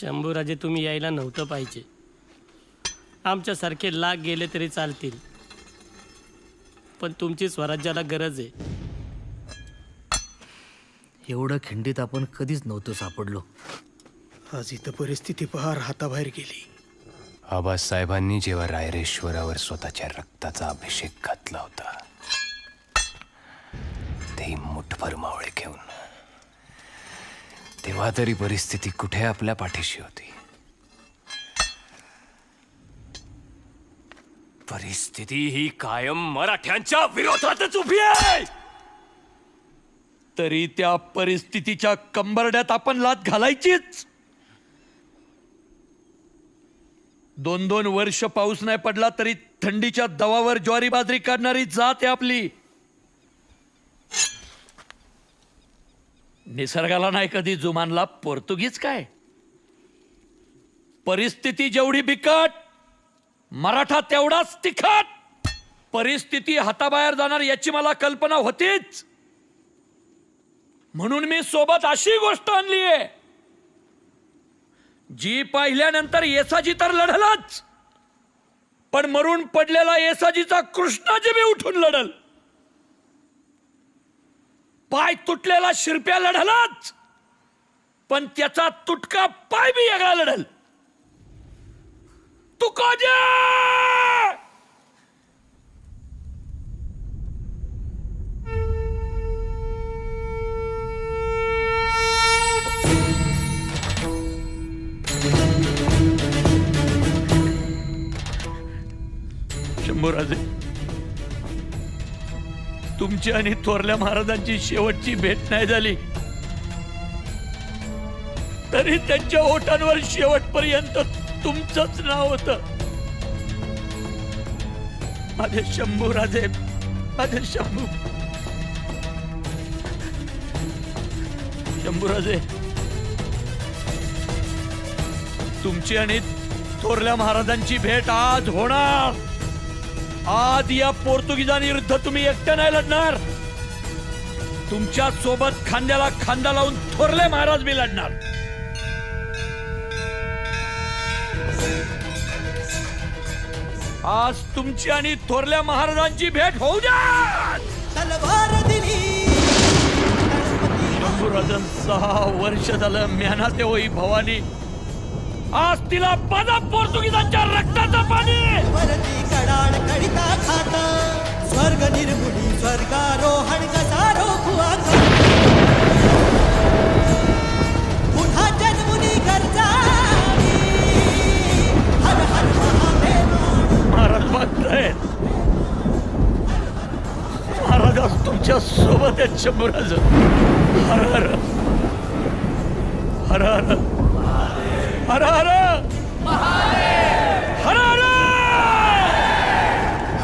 शंभूराजे तुम्ही यायला नव्हतं पाहिजे. आमच्यासारखे लाग गेले तरी चालतील. पण तुमची स्वराज्याला गरज आहे. एवढं खिंडीत आपण कधीच नव्हतो सापडलो. आज इथं परिस्थिती पहार हाताबाहेर गेली. आबासाहेबांनी जेव्हा रायरेश्वरावर स्वतःच्या रक्ताचा अभिषेक घातला होता ते मुठभर मावळे घेऊन. तेव्हा तरी परिस्थिती कुठे आपल्या पाठीशी होती. परिस्थिती ही कायम मराठ्यांच्या विरोधातच उभी आहे. तरी त्या परिस्थितीच्या कंबरड्यात आपण लात घालायचीच. दोन दोन वर्ष पाऊस नाही पडला तरी थंडीच्या दवावर ज्वारी बाजरी काढणारी जात आहे आपली. निसर्गाला नाही कधी जुमानला पोर्तुगीज काय? परिस्थिती जेवढी बिकट मराठा तेवढाच तिखट. परिस्थिती हाताबाहेर जाणार याची मला कल्पना होतीच. म्हणून मी सोबत अशी गोष्ट आणली आहे. जी पाहिल्यानंतर येसाजी तर लढलच पण मरून पडलेला येसाजीचा कृष्णाजी बी उठून लढल. पाय तुटलेला शिरप्या लढलाच पण त्याचा तुटका पाय बी वेगळा लढल. तू शंभर शंभूराजे तुमची आणि थोरल्या महाराजांची शेवटची भेट नाही झाली. तरी त्यांच्या ओठांवर शेवटपर्यंत तुमचंच नाव होत. माझे शंभूराजे माझे शंभू. शंभूराजे तुमची आणि थोरल्या महाराजांची भेट आज होणार. आज या पोर्तुगीजांविरुद्ध तुम्ही एकटे नाही लढणार. तुमच्यासोबत खांद्याला खांदा लावून थोरले महाराज मी लढणार. आज तुमची आणि थोरल्या महाराजांची भेट होऊ द्या. शंभूराजन सहा वर्ष झालं मेहनत होई भवानी आज तिला माझा पोर्तुगीजांच्या रक्ताचं पाणी. सोबत आहेत शंभूराज हर. हर हर. हर हर. हर हर. हर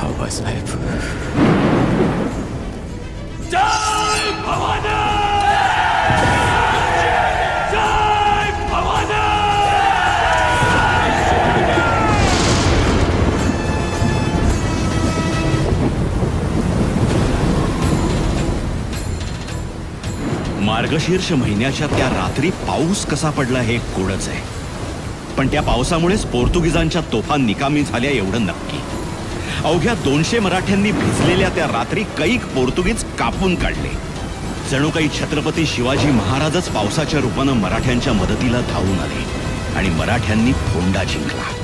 आबासाहेब मार्गशीर्ष महिन्याच्या त्या रात्री पाऊस कसा पडला हे कोणच आहे. पण त्या पावसामुळेच पोर्तुगीजांच्या तोफा निकामी झाल्या एवढं नक्की. अवघ्या दोनशे मराठ्यांनी भिजलेल्या त्या रात्री कैक पोर्तुगीज कापून काढले. जणू काही छत्रपती शिवाजी महाराजच पावसाच्या रूपानं मराठ्यांच्या मदतीला धावून आले आणि मराठ्यांनी फोंडा जिंकला.